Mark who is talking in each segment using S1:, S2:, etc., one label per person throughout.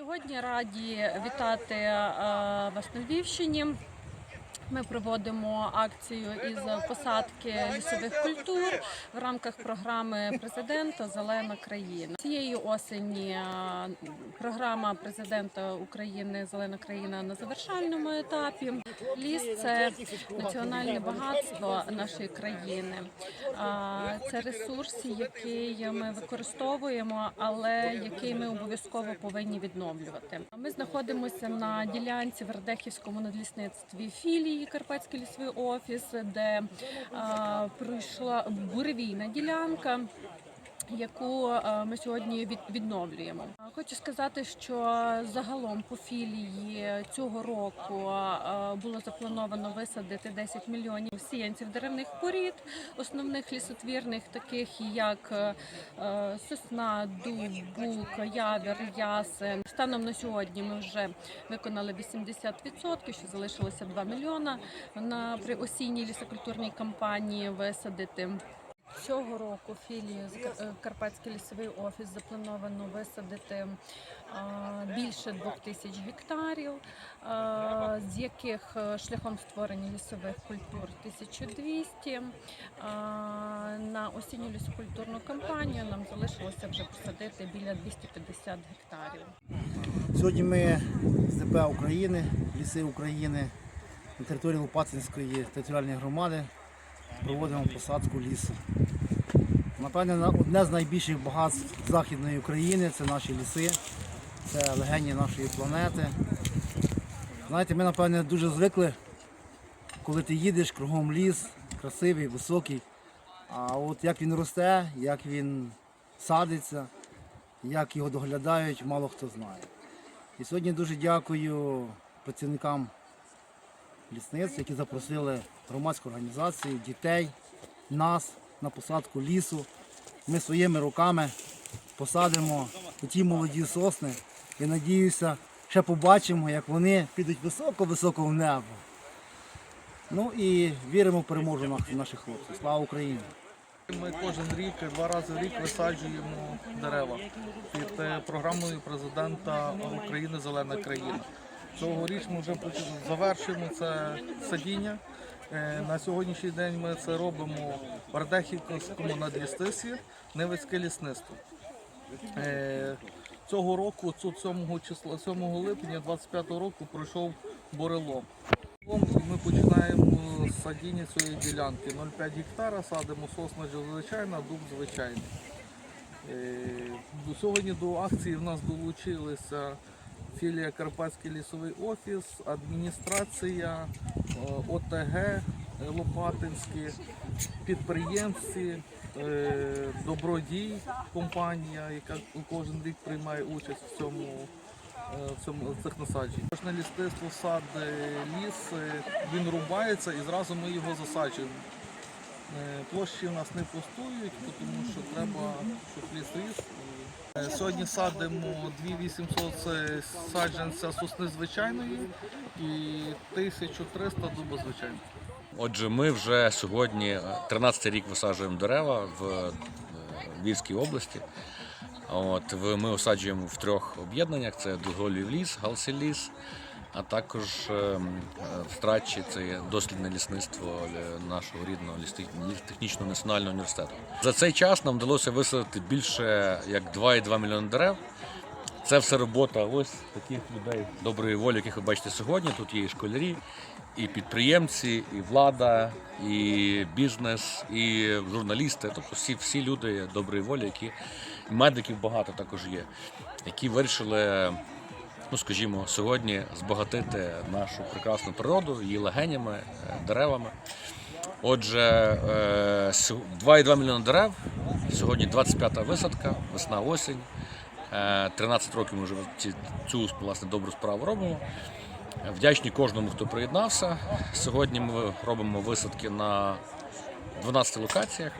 S1: Сьогодні раді вітати е, вас на Львівщині. Ми проводимо акцію із посадки лісових культур в рамках програми президента Зелена країна. Цієї осені е, програма президента України Зелена країна на завершальному етапі. Ліс це національне багатство нашої країни. Це ресурс, який ми використовуємо, але який ми обов'язково повинні відновлювати. Ми знаходимося на ділянці в Радехівському надлісництві філії Карпатський лісовий офіс, де пройшла буревійна ділянка. Яку е, ми сьогодні від, відновлюємо. Хочу сказати, що загалом по філії цього року е, було заплановано висадити 10 мільйонів сіянців деревних порід, основних лісотвірних, таких як е, сосна, дуб, бук, явір, ясен. Станом на сьогодні ми вже виконали 80%, що залишилося 2 мільйона на при осінній лісокультурній кампанії висадити. Цього року філії е, Карпатський лісовий офіс заплановано висадити більше двох тисяч гектарів, з яких е, шляхом створення лісових культур 1200. На осінню лісокультурну кампанію нам залишилося вже посадити біля 250 гектарів.
S2: Сьогодні ми з ДП України, ліси України на території Лопатинської територіальної громади проводимо посадку лісу. Напевне, одне з найбільших багатств Західної України це наші ліси, це легені нашої планети. Знаєте, ми, напевне, дуже звикли, коли ти їдеш, кругом ліс, красивий, високий. А от як він росте, як він садиться, як його доглядають, мало хто знає. І сьогодні дуже дякую працівникам лісництва, які запросили громадську організацію, дітей, нас на посадку лісу. Ми своїми руками посадимо ті молоді сосни і надіюся, ще побачимо, як вони підуть високо-високо в небо. Ну і віримо в переможу наших- хлопців. Слава Україні!
S3: Ми кожен рік, два рази в рік висаджуємо дерева під е, програмою президента України Зелена країна. Цьогоріч ми вже завершуємо це садіння. Е, На сьогоднішній день ми це робимо в Ардехівському надлістисі, Невицьке лісництво. Е, Цього року, 7 числа, 7 липня 25 року пройшов бурелом. Ми починаємо з садіння цієї ділянки. 0,5 гектара садимо сосна звичайна, дуб звичайний. Е, Сьогодні до акції в нас долучилися філія Карпатський лісовий офіс, адміністрація, е, ОТГ е, Лопатинські, підприємці, е, Добродій, компанія, яка кожен рік приймає участь в цьому в цьому в цих насаджень. Кожне лісництво сад ліс, він рубається і зразу ми його засаджуємо. Площі у нас не пустують, тому що треба, щоб ліс ріс. Е, Сьогодні садимо 2800 це саджанця сосни звичайної і 1300 дуба звичайної.
S4: Отже, ми вже сьогодні 13-й рік висаджуємо дерева в е, Львівській області. От, ми осаджуємо в трьох об'єднаннях: це Дуголів ліс, Галсіліс, а також е, м, е, в Страчі це дослідне лісництво е, нашого рідного лісте- національного університету. За цей час нам вдалося висадити більше як 2,2 мільйони дерев. Це все робота ось таких людей доброї волі, яких ви бачите сьогодні. Тут є і школярі, і підприємці, і влада, і бізнес, і журналісти. Тобто всі, всі люди доброї волі, які медиків багато також є, які вирішили, ну скажімо, сьогодні збагатити нашу прекрасну природу її легенями, е, деревами. Отже, е, сьо- 2,2 мільйони дерев. Сьогодні 25-та висадка, весна осінь. Е, 13 років ми вже цю власне добру справу робимо. Вдячні кожному, хто приєднався. Сьогодні ми робимо висадки на 12 локаціях.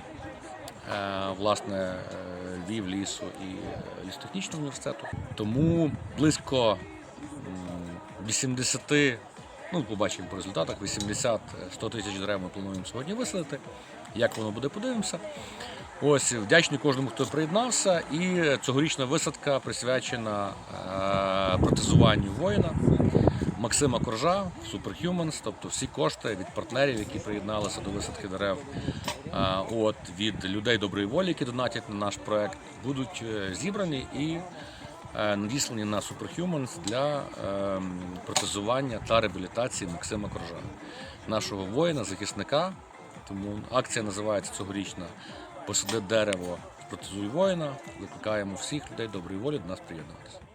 S4: Е, Власне, е, Львів, лісу і е, лісотехнічного університету. Тому близько м, 80, ну побачимо по результатах, 80-100 тисяч дерев ми плануємо сьогодні висадити. Як воно буде, подивимося. Ось вдячний кожному, хто приєднався. І цьогорічна висадка присвячена е, е, протезуванню воїна. Максима Коржа, Superhumans, тобто всі кошти від партнерів, які приєдналися до висадки дерев, от, від людей доброї волі, які донатять на наш проект, будуть е, зібрані і е, надіслані на Superhumans для е, протезування та реабілітації Максима Коржа, нашого воїна, захисника. Тому акція називається цьогорічна Посади дерево, протезуй воїна. Викликаємо всіх людей доброї волі до нас приєднуватися.